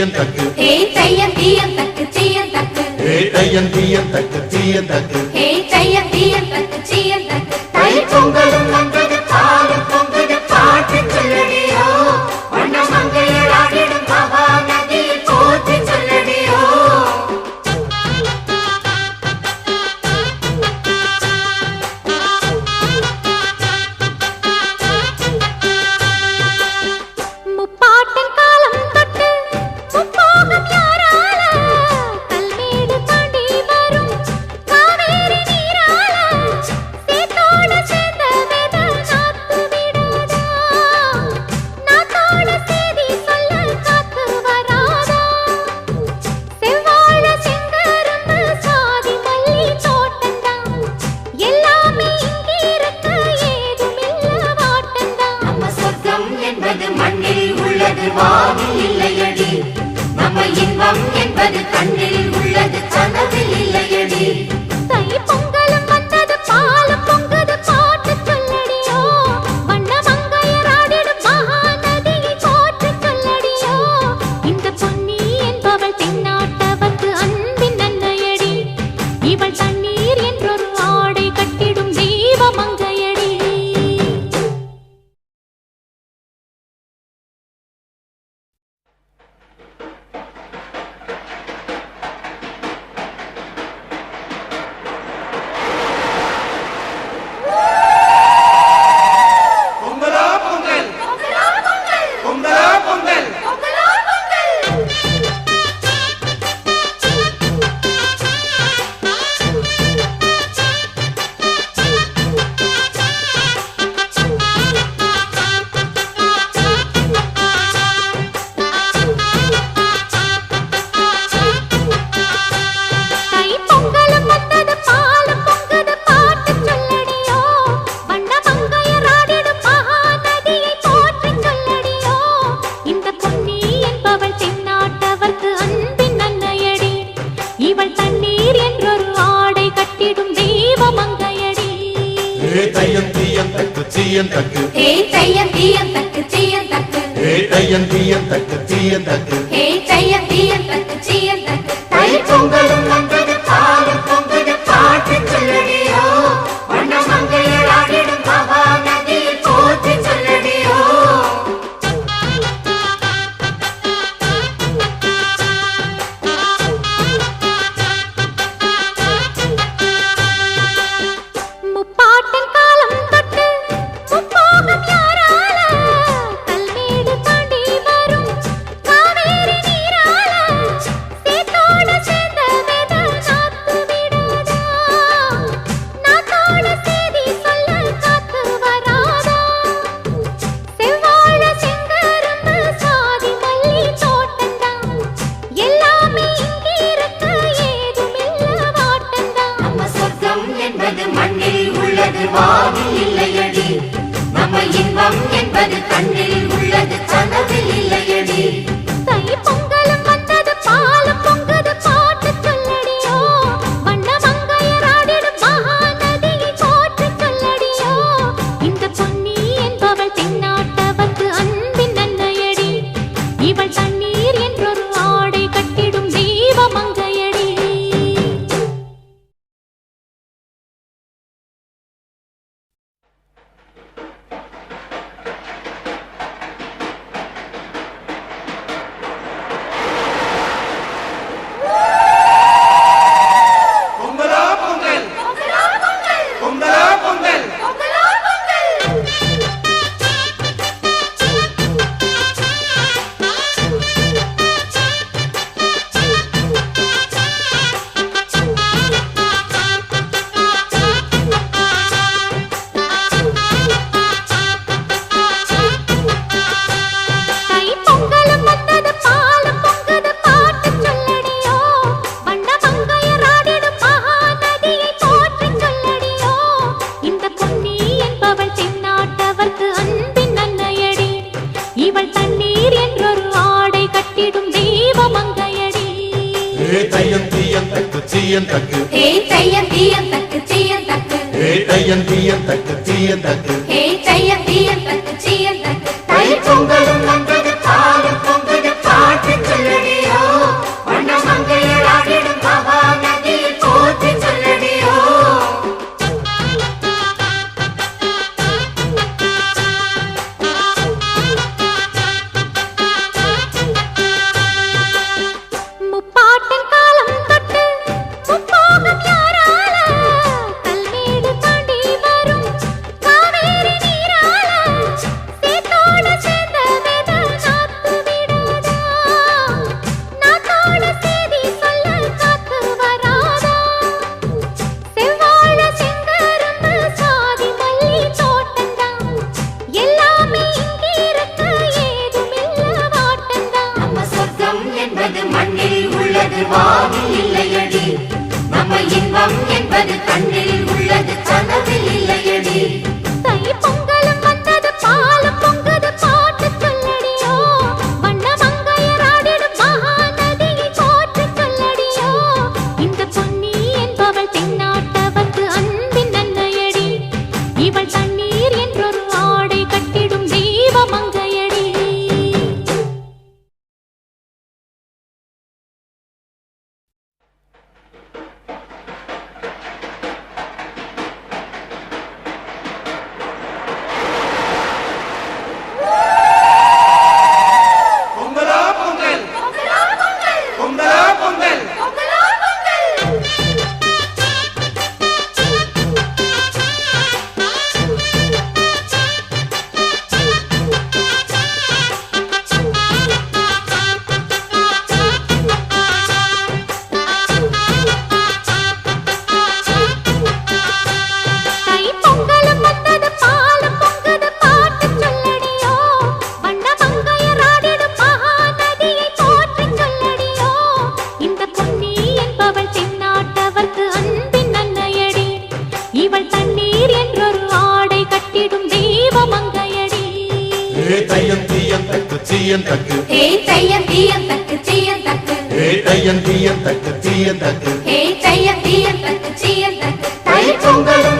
தீயந்தக்கு ஏ தையன் தீயந்தக்கு தீயந்தக்கு ஏ தையன் தீயந்தக்கு தீயந்தக்கு கண்ணில் தீயந்தக்கு ஹே தையம் தீயந்தக்கு தீயந்தக்கு ஹே தையம் தீயந்தக்கு தீயந்தக்கு ஹே தையம் தீயந்தக்கு தீயந்தக்கு தை பொங்கலும் வந்த உண்மை இன்பம் என்பது கண்ணில் உள்ளது கனவில் இல்லையடி. தை பொங்கலும் வந்தது பால் பொங்கது பாட்டு சொல்லடியோ. வண்ண மங்கையராடிடும் மகாநதியை போட்டு சொல்லடியோ. இந்த பொன்னி என்பவள் பின்னாட்டவத்து தீயந்தக்கு ஹே தையன் தீயந்தக்கு தீயந்தக்கு ஹே தையன் தீயந்தக்கு தீயந்தக்கு ஹே தையன் தீயந்தக்கு ఏ తయ్యం తీయం తక్కు తీయం తక్కు ఏ తయ్యం తీయం తక్కు తీయం తక్కు ఏ తయ్యం తీయం తక్కు తీయం తక్కు ఏ తయ్యం తీయం తక్కు తీయం తక్కు తై పొంగలం